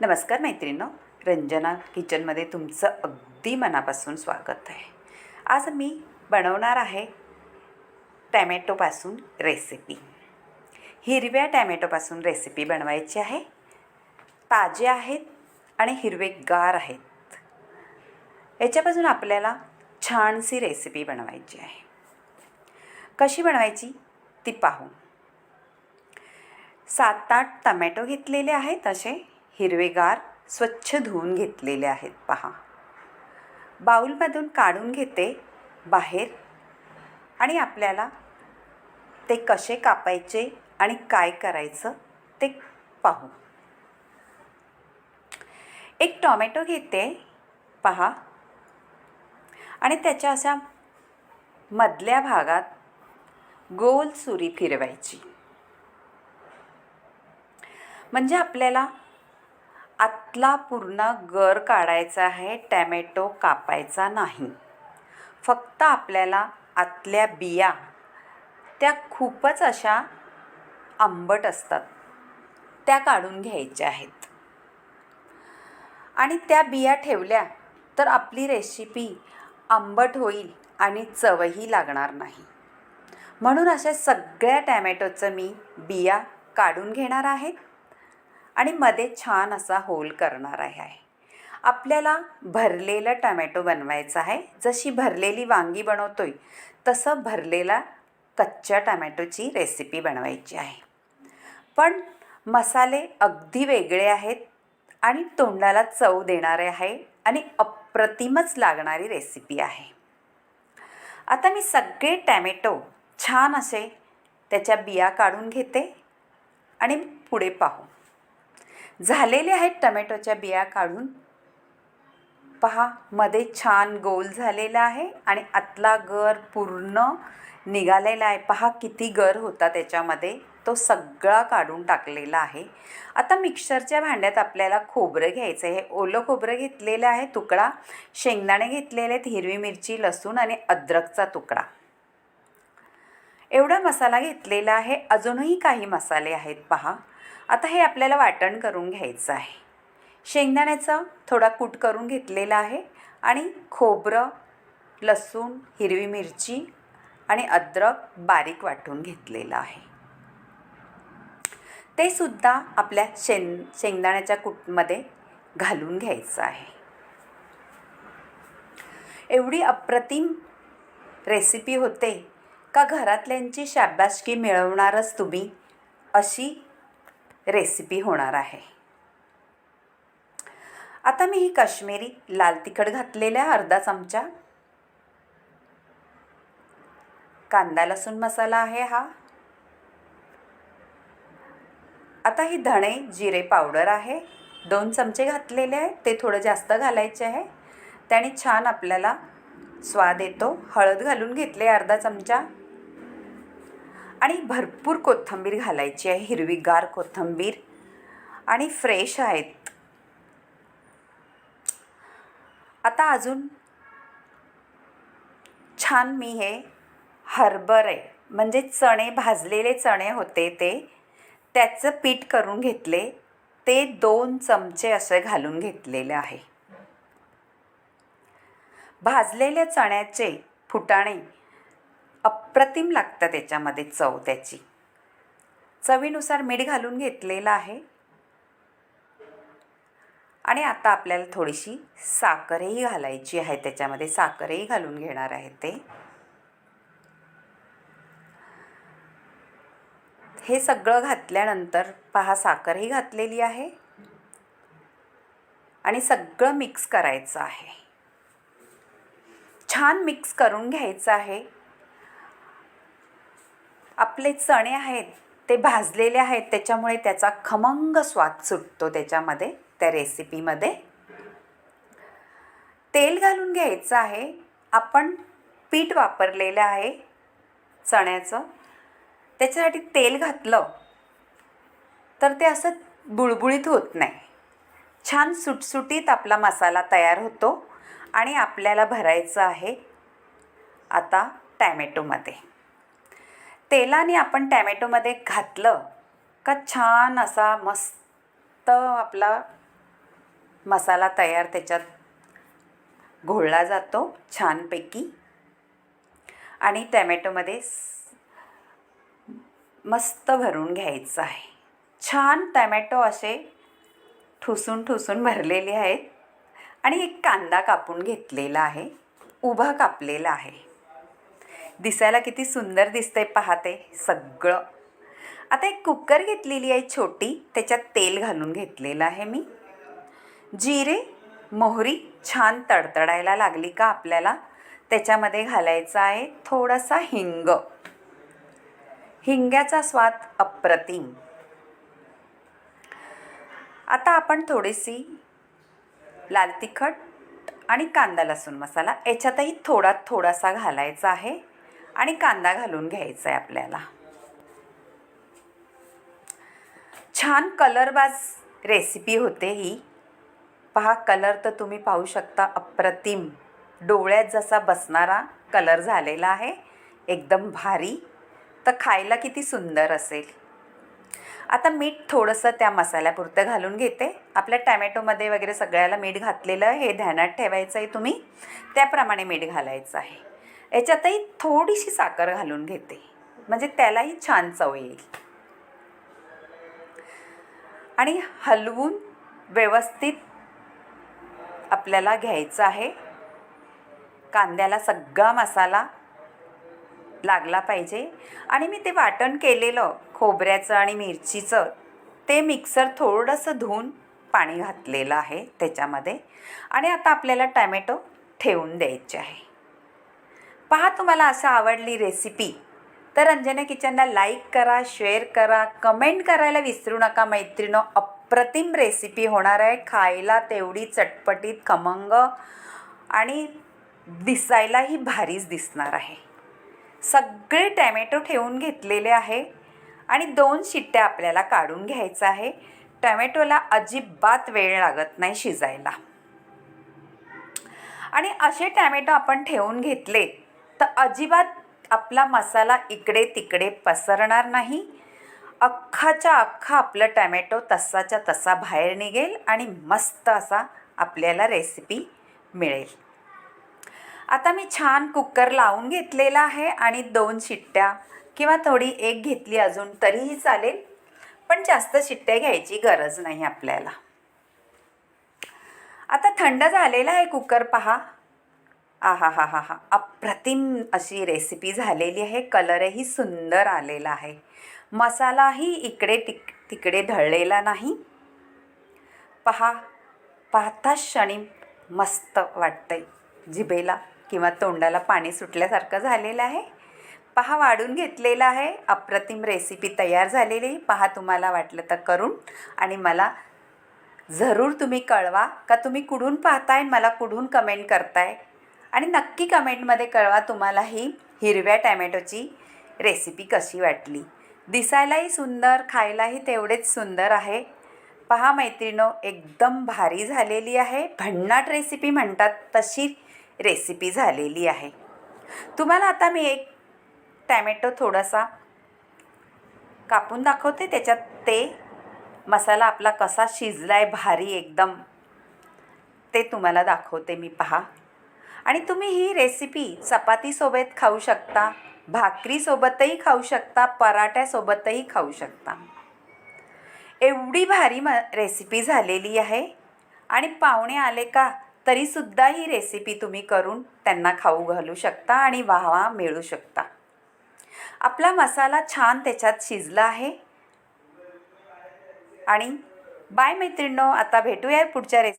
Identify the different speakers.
Speaker 1: नमस्कार मैत्रिणींनो. रंजना किचनमध्ये तुमचं अगदी मनापासून स्वागत आहे. आज मी बनवणार आहे टॅमॅटोपासून रेसिपी. हिरव्या टॅमॅटोपासून रेसिपी बनवायची आहे. ताजे आहेत आणि हिरवेगार आहेत. याच्यापासून आपल्याला छानशी रेसिपी बनवायची आहे. कशी बनवायची? ती पाहू. सात आठ टमॅटो घेतलेले आहेत असे. हिरवेगार स्वच्छ धुवून घेतलेले आहेत. पहा. बाऊलमधून काढून घेते बाहेर. आणि आपल्याला ते कसे कापायचे आणि काय करायचं ते पाहू. एक टॉमॅटो घेते पहा. आणि त्याच्या अशा मधल्या भागात गोल सुरी फिरवायची. म्हणजे आपल्याला आतला पूर्ण गर काढायचा आहे टॅमॅटो कापायचा नाही. फक्त आपल्याला आतल्या बिया त्या खूपच अशा आंबट असतात त्या काढून घ्यायच्या आहेत. आणि त्या बिया ठेवल्या तर आपली रेसिपी आंबट होईल आणि चवही लागणार नाही. म्हणून अशा सगळ्या टॅमॅटोचं मी बिया काढून घेणार आहे. आणि मध्ये छान असा होल करणार आहे. आपल्याला भरलेलं टमॅटो बनवायचा आहे. जशी भरलेली वांगी बनवतोय तसं भरलेला कच्च्या टमॅटोची रेसिपी बनवायची आहे. पण मसाले अगदी वेगळे आहेत आणि तोंडाला चव देणारे आहे आणि अप्रतिमच लागणारी रेसिपी आहे. आता मी सगळे टॅमॅटो छान असे त्याच्या बिया काढून घेते आणि पुढे पाहू. झालेले आहेत टमॅटोच्या बिया काढून. पहा मध्ये छान गोल झालेला आहे आणि आतला गर पूर्ण निघालेला आहे. पहा किती गर होता त्याच्यामध्ये. तो सगळा काढून टाकलेला आहे. आता मिक्सरच्या भांड्यात आपल्याला खोबरं घ्यायचं आहे ओलं खोबरं घेतलेलं आहे तुकडा. शेंगदाणे घेतलेले आहेत हिरवी मिरची लसूण आणि अद्रकचा तुकडा. एवढा मसाला घेतलेला आहे. अजूनही काही मसाले आहेत पहा. आता हे आपल्याला वाटण करून घ्यायचं आहे. शेंगदाण्याचा थोडा कूट करून घेतलेला आहे आणि खोबरं लसूण हिरवी मिरची आणि अद्रक बारीक वाटून घेतलेलं आहे. ते सुद्धा आपल्या शेंग शेंगदाण्याच्या कूटमध्ये घालून घ्यायचं आहे. एवढी अप्रतिम रेसिपी होते का घरातल्यांची शाबासकी मिळवणारच तुम्ही अशी रेसिपी होणार आहे. आता मी ही काश्मीरी लाल तिखट घातलेल्या अर्धा चमचा. कांदा लसूण मसाला आहे हा. आता ही धणे जिरे पावडर आहे. दोन चमचे घातलेले आहे ते थोडं जास्त घालायचे आहे. त्याने छान आपल्याला स्वाद येतो. हळद घालून घेतले अर्धा चमचा. आणि भरपूर कोथिंबीर घालायची आहे हिरवीगार कोथिंबीर. आणि फ्रेश आहेत. आता अजून छान मी हे हरभरे म्हणजे चणे भाजलेले चणे होते ते. त्याचं पीठ करून घेतले. ते दोन चमचे असे घालून घेतलेले आहे. भाजलेल्या चण्याचे फुटाणे अप्रतिम लागतं त्याच्यामध्ये चव त्याची. चवीनुसार मीठ घालून घेतलेलं आहे. आणि आता आपल्याला थोडीशी साखरही घालायची आहे. त्याच्यामध्ये साखरही घालून घेणार आहे ते. हे सगळं घातल्यानंतर पहा साखरही घातलेली आहे. आणि सगळं मिक्स करायचं आहे. छान मिक्स करून घ्यायचं आहे. आपले चणे आहेत ते भाजलेले आहेत त्याच्यामुळे त्याचा खमंग स्वाद सुटतो त्याच्यामध्ये त्या रेसिपीमध्ये. तेल घालून घ्यायचं आहे. आपण पीठ वापरलेलं आहे चण्याचं. त्याच्यासाठी तेल घातलं तर ते असं बुळबुळीत होत नाही. छान सुटसुटीत आपला मसाला तयार होतो आणि आपल्याला भरायचं आहे आता टॅमॅटोमध्ये. तेलाने आपण टॅमॅटोमध्ये घातलं का छान असा मस्त आपला मसाला तयार त्याच्यात घोळला जातो छानपैकी. आणि टॅमॅटोमध्ये मस्त भरून घ्यायचं आहे. छान टॅमॅटो असे ठुसून ठुसून भरलेले आहेत. आणि एक कांदा कापून घेतलेला आहे. उभा कापलेला आहे. दिसायला किती सुंदर दिसतंय पाहते सगळं. आता एक कुकर घेतलेली आहे छोटी त्याच्यात तेल घालून घेतलेलं आहे मी. जिरे मोहरी छान तडतडायला लागली का आपल्याला? त्याच्यामध्ये घालायचा आहे थोडासा हिंग. हिंग्याचा स्वाद अप्रतिम. आता आपण थोडीशी लाल तिखट आणि कांदा लसूण मसाला याच्यातही थोडा थोडासा घालायचा आहे. आणि कांदा घालून घ्यायचा आहे आपल्याला. छान कलरबाज रेसिपी होते ही. पहा कलर तर तुम्ही पाहू शकता अप्रतिम. डोळ्यात जसा बसणारा कलर झालेला आहे एकदम भारी. तर खायला किती सुंदर असेल. आता मीठ थोडंसं त्या मसाल्यापुरतं घालून घेते. आपल्या टॅमॅटोमध्ये वगैरे सगळ्याला मीठ घातलेलं हे ध्यानात ठेवायचं आहे तुम्ही. त्याप्रमाणे मीठ घालायचं आहे. याच्यातही थोडीशी साखर घालून घेते. म्हणजे त्यालाही छान चव येईल. आणि हलवून व्यवस्थित आपल्याला घ्यायचं आहे. कांद्याला सगळा मसाला लागला पाहिजे. आणि मी ते वाटण केलेलं खोबऱ्याचं आणि मिरचीचं ते मिक्सर थोडंसं धुवून पाणी घातलेलं आहे त्याच्यामध्ये. आणि आता आपल्याला टॅमॅटो ठेवून द्यायचे आहे. पहा तुम्हाला असं आवडली रेसिपी तर अंजना किचनला लाईक करा शेअर करा कमेंट करायला विसरू नका मैत्रिणो. अप्रतिम रेसिपी होणार आहे. खायला तेवढी चटपटीत खमंग आणि दिसायलाही भारीच दिसणार आहे. सगळे टॅमॅटो ठेवून घेतलेले आहे आणि दोन शिट्ट्या आपल्याला काढून घ्यायचं आहे. टॅमॅटोला अजिबात वेळ लागत नाही शिजायला. आणि असे टॅमॅटो आपण ठेवून घेतले तर अजिबात आपला मसाला इकडे तिकडे पसरणार नाही. अख्खाच्या अख्खा आपलं टॅमॅटो तसाच्या तसा बाहेर निघेल आणि मस्त असा आपल्याला रेसिपी मिळेल. आता मी छान कुकर लावून घेतलेला आहे आणि दोन शिट्ट्या किंवा थोडी एक घेतली अजून तरीही चालेल. पण जास्त शिट्ट्या घ्यायची गरज नाही आपल्याला. आता थंड झालेला आहे कुकर पहा. आहा हा हा हा हा अप्रतिम अशी रेसिपी झालेली आहे. कलरही सुंदर आलेला आहे. मसालाही इकडे टिक तिकडे ढळलेला नाही. पहा पाहता क्षणी मस्त वाटतंय. जिभेला किंवा तोंडाला पाणी सुटल्यासारखं झालेलं आहे. पहा वाढून घेतलेलं आहे. अप्रतिम रेसिपी तयार झालेली पहा तुम्हाला वाटलं तर करून. आणि मला जरूर तुम्ही कळवा. का तुम्ही कुठून पाहताय मला कुठून कमेंट करताय? आणि नक्की कमेंटमध्ये कळवा तुम्हाला ही हिरव्या टॅमॅटोची रेसिपी कशी वाटली. दिसायलाही सुंदर खायलाही तेवढेच सुंदर आहे. पहा मैत्रिणो एकदम भारी झालेली आहे. भन्नाट रेसिपी म्हणतात तशी रेसिपी झालेली आहे. तुम्हाला आता मी एक टॅमॅटो थोडासा कापून दाखवते. त्याच्यात ते मसाला आपला कसा शिजला आहे भारी एकदम ते तुम्हाला दाखवते मी. पहा. आणि तुम्ही ही रेसिपी चपातीसोबत खाऊ शकता भाकरीसोबतही खाऊ शकता पराठ्यासोबतही खाऊ शकता. एवढी भारी म रेसिपी झालेली आहे. आणि पाहुणे आले का तरीसुद्धा ही रेसिपी तुम्ही करून त्यांना खाऊ घालू शकता आणि वाहवा मिळू शकता. आपला मसाला छान त्याच्यात शिजला आहे. आणि बाय मैत्रिणो आता भेटूया पुढच्या रेसिपी